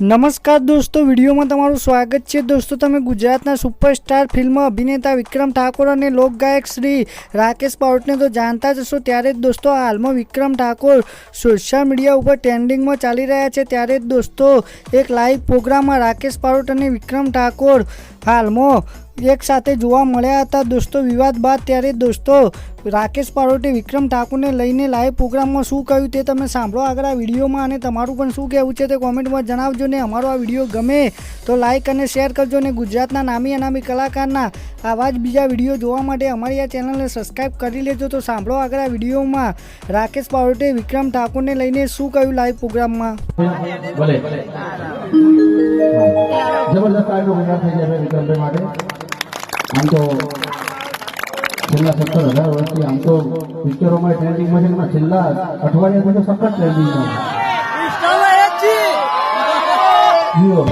નમસ્કાર દોસ્તો, વિડીયોમાં તમારું સ્વાગત છે. દોસ્તો, તમે ગુજરાતના સુપરસ્ટાર ફિલ્મ અભિનેતા વિક્રમ ઠાકોર અને લોકગાયક શ્રી રાકેશ પાઉટને તો જાણતા જ હશો ત્યારે જ દોસ્તો હાલમાં વિક્રમ ઠાકોર સોશિયલ મીડિયા ઉપર ટ્રેન્ડિંગમાં ચાલી રહ્યા છે. ત્યારે જ દોસ્તો, એક લાઈવ પ્રોગ્રામમાં રાકેશ પાઉટ અને વિક્રમ ઠાકોર હાલમાં એક સાથે જોવા મળ્યા હતા. દોસ્તો, વિવાદ બાદ ત્યારે દોસ્તો, રાકેશ પારોટે વિક્રમ ઠાકોરને લઈને લાઈવ પ્રોગ્રામમાં શું કહ્યું તે તમે સાંભળો આગળ આ વિડીયોમાં અને તમારું પણ શું કહેવું છે તે કોમેન્ટમાં જણાવજો ને અમારો આ વીડિયો ગમે તો લાઈક અને શેર કરજો ને ગુજરાતના નામી અનામી કલાકારના આવા જ બીજા વીડિયો જોવા માટે અમારી આ ચેનલને સબસ્ક્રાઈબ કરી લેજો. તો સાંભળો આગળ આ વિડીયોમાં રાકેશ પારોટે વિક્રમ ઠાકોરને લઈને શું કહ્યું લાઈવ પ્રોગ્રામમાં? જબરદસ્ત આજનો થઈ જાય વિક્રમભાઈ માટે. આમ તો છેલ્લા સત્તર હજાર વર્ષથી આમ તો પિક્ચરોમાં ટ્રેન્ડિંગમાં છે એમાં છેલ્લા અઠવાડિયાથી તો સખત ટ્રેન્ડિંગમાં જુઓ.